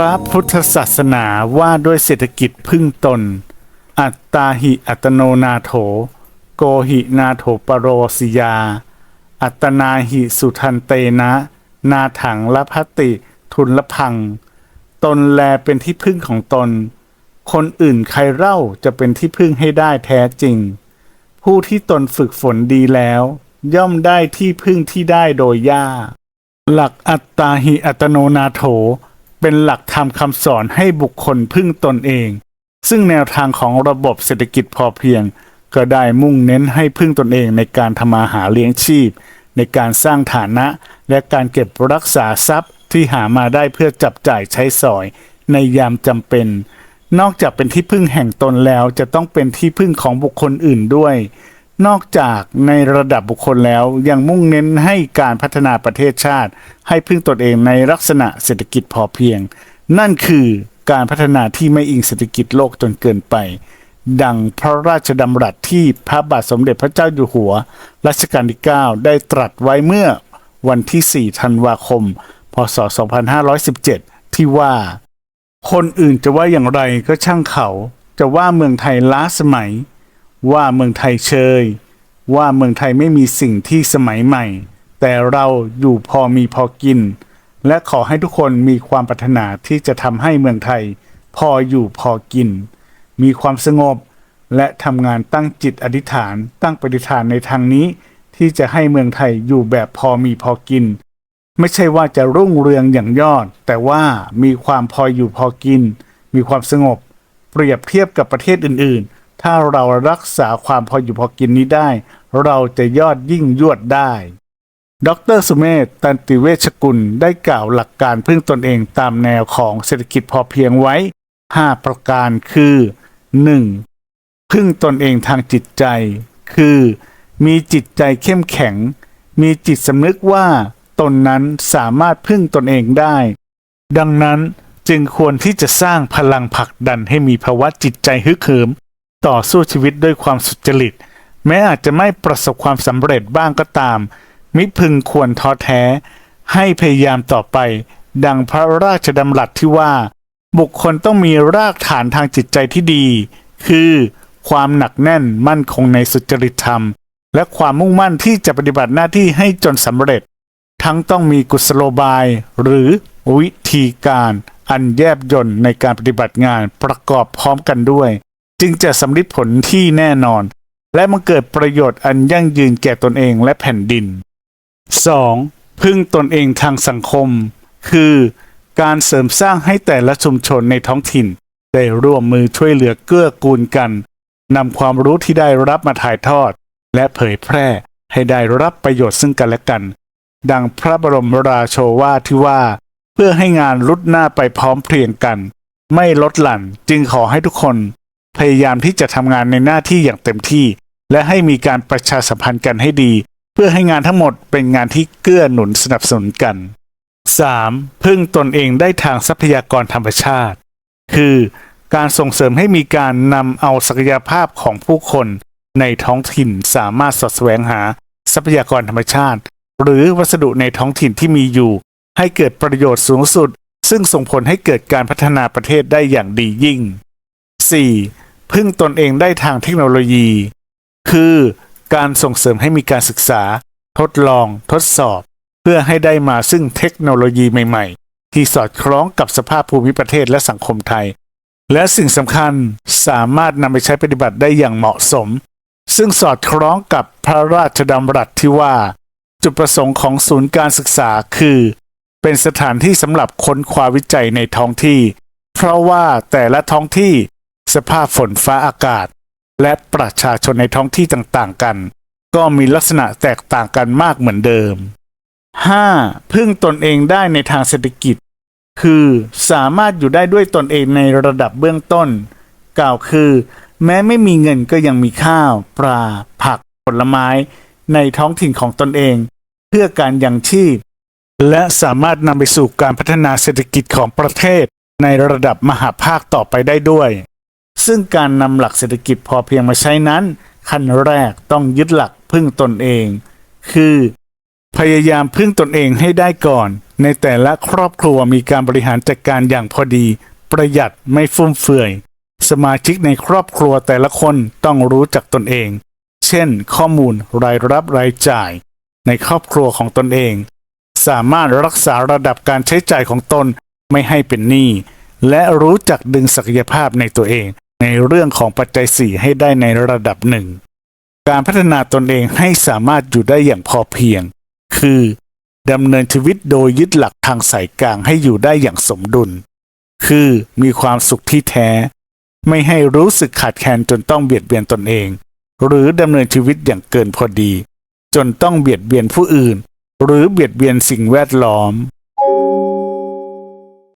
ระพุทธศาสนาว่าด้วยเศรษฐกิจพึ่งตน อัตตาหิอัตโนนาโถ โกหินาโถปโรสิยา อัตนาหิสุทันเตนะ นาถังละพัตติทุนละพัง ตนแลเป็นที่พึ่งของตน คนอื่นใครเล่าจะเป็นที่พึ่งให้ได้แท้จริง ผู้ที่ตนฝึกฝนดีแล้ว ย่อมได้ที่พึ่งที่ได้โดยยากหลักอัตตาหิอัตโนนาโถ เป็นหลักธรรมคำสอนให้บุคคลพึ่งตนเอง ซึ่งแนวทางของระบบเศรษฐกิจพอเพียง ก็ได้มุ่งเน้นให้พึ่งตนเองในการทำมาหาเลี้ยงชีพ ในการสร้างฐานะ และการเก็บรักษาทรัพย์ที่หามาได้เพื่อจับจ่ายใช้สอย ในยามจำเป็น นอกจากเป็นที่พึ่งแห่งตนแล้วจะต้องเป็นที่พึ่งของบุคคลอื่นด้วย นอกจากในระดับบุคคลแล้วยังมุ่งเน้นให้การพัฒนาประเทศชาติ ให้พึ่งตนเองในลักษณะเศรษฐกิจพอเพียง นั่นคือการพัฒนาที่ไม่อิงเศรษฐกิจโลกจนเกินไป ดังพระราชดำรัสที่พระบาทสมเด็จพระเจ้าอยู่หัวรัชกาลที่ 9 ได้ตรัสไว้เมื่อวันที่ 4 ธันวาคม พศ 2517 ที่ว่า คนอื่นจะว่าอย่างไรก็ช่างเขา จะว่าเมืองไทยล้าสมัย ว่าเมืองไทยเชย ว่าเมืองไทยไม่มีสิ่งที่สมัยใหม่ แต่เราอยู่พอมีพอกิน และขอให้ทุกคนมีความปรารถนาที่จะทำให้เมืองไทย พออยู่พอกิน มีความสงบ และทำงานตั้งจิตอธิษฐาน ตั้งปฏิฐานในทางนี้ ที่จะให้เมืองไทยอยู่แบบพอมีพอกิน ไม่ใช่ว่าจะรุ่งเรืองอย่างยอด แต่ว่ามีความพออยู่พอกิน มีความสงบ เปรียบเทียบกับประเทศอื่นๆ ถ้าเรารักษาความพออยู่พอกินนี้ได้ เราจะยอดยิ่งยวดได้ ดรสุเมธตันติเวชกุลได้กล่าวหลักการพึ่งตนเองตามแนวของเศรษฐกิจพอเพียงไว้ 5 ประการคือ 1. พึ่งตนเองทางจิตใจ คือ มีจิตใจเข้มแข็ง มีจิตสำนึกว่าตนนั้นสามารถพึ่งตนเองได้ ดังนั้นจึงควรที่จะสร้างพลังผลักดันให้มีภาวะจิตใจฮึกเหิม ต่อสู้ชีวิตด้วยความสุจริต แม้อาจจะไม่ประสบความสำเร็จบ้างก็ตาม มิพึงควรท้อแท้ ให้พยายามต่อไป ดังพระราชดำรัสที่ว่า บุคคลต้องมีรากฐานทางจิตใจที่ดี คือความหนักแน่นมั่นคงในสุจริตธรรม และความมุ่งมั่นที่จะปฏิบัติหน้าที่ให้จนสำเร็จ ทั้งต้องมีกุศโลบาย หรือวิธีการอันแยบยลในการปฏิบัติงานประกอบพร้อมกันด้วย จึงจะสำลิดผลที่แน่นอน และมันเกิดประโยชน์อันยั่งยืนแก่ตนเองและแผ่นดิน 2. พึ่งตนเองทางสังคม คือ การเสริมสร้างให้แต่ละชุมชนในท้องถิ่น ได้ร่วมมือช่วยเหลือเกื้อกูลกันนำความรู้ที่ได้รับมาถ่ายทอด และเผยแพร่ให้ได้รับประโยชน์ซึ่งกันและกัน ดังพระบรมราโชวาที่ว่า เพื่อให้งานรุดหน้าไปพร้อมเพรียงกัน ไม่ลดหลั่นจึงขอให้ทุกคน พยายามที่จะทำงานในหน้าที่อย่างเต็มที่ และให้มีการประชาสัมพันธ์กันให้ดี เพื่อให้งานทั้งหมดเป็นงานที่เกื้อหนุนสนับสนุนกัน 3. พึ่งตนเองได้ทางทรัพยากรธรรมชาติ คือการส่งเสริมให้มีการนำเอาศักยภาพของผู้คนในท้องถิ่นสามารถสอดแสวงหาทรัพยากรธรรมชาติ หรือวัสดุในท้องถิ่นที่มีอยู่ ให้เกิดประโยชน์สูงสุด ซึ่งส่งผลให้เกิดการพัฒนาประเทศได้อย่างดียิ่ง 4. พึ่งตนเองได้ทางเทคโนโลยี คือการส่งเสริมให้มีการศึกษา ทดลอง ทดสอบ เพื่อให้ได้มาซึ่งเทคโนโลยีใหม่ ๆ ที่สอดคล้องกับสภาพภูมิประเทศและสังคมไทย และสิ่งสำคัญสามารถนำไปใช้ปฏิบัติได้อย่างเหมาะสม ซึ่งสอดคล้องกับพระราชดำรัสที่ว่า จุดประสงค์ของศูนย์การศึกษาคือ เป็นสถานที่สำหรับค้นคว้าวิจัยในท้องที่ เพราะว่าแต่ละท้องที่ สภาพฝนฟ้าอากาศ และประชาชนในท้องที่ต่างๆกัน ก็มีลักษณะแตกต่างกันมากเหมือนเดิม 5. พึ่งตนเองได้ในทางเศรษฐกิจ คือสามารถอยู่ได้ด้วยตนเองในระดับเบื้องต้น กล่าวคือ แม้ไม่มีเงินก็ยังมีข้าว ปลา ผัก ผลไม้ ในท้องถิ่นของตนเอง เพื่อการยังชีพ และสามารถนำไปสู่การพัฒนาเศรษฐกิจของประเทศในระดับมหาภาคต่อไปได้ด้วย ซึ่งการนำหลักเศรษฐกิจพอเพียงมาใช้นั้น ขั้นแรกต้องยึดหลักพึ่งตนเอง คือ พยายามพึ่งตนเองให้ได้ก่อน ในแต่ละครอบครัวมีการบริหารจัดการอย่างพอดี ประหยัดไม่ฟุ่มเฟือย สมาชิกในครอบครัวแต่ละคนต้องรู้จักตนเอง เช่น ข้อมูลรายรับรายจ่าย ในครอบครัวของตนเอง สามารถรักษาระดับการใช้จ่ายของตนไม่ให้เป็นหนี้และรู้จักดึงศักยภาพในตัวเอง ในเรื่องของปัจจัยสี่ให้ได้ในระดับหนึ่ง การพัฒนาตนเองให้สามารถอยู่ได้อย่างพอเพียง คือดำเนินชีวิตโดยยึดหลักทางสายกลางให้อยู่ได้อย่างสมดุล คือมีความสุขที่แท้ ไม่ให้รู้สึกขาดแคลนจนต้องเบียดเบียนตนเอง หรือดำเนินชีวิตอย่างเกินพอดี จนต้องเบียดเบียนผู้อื่น หรือเบียดเบียนสิ่งแวดล้อม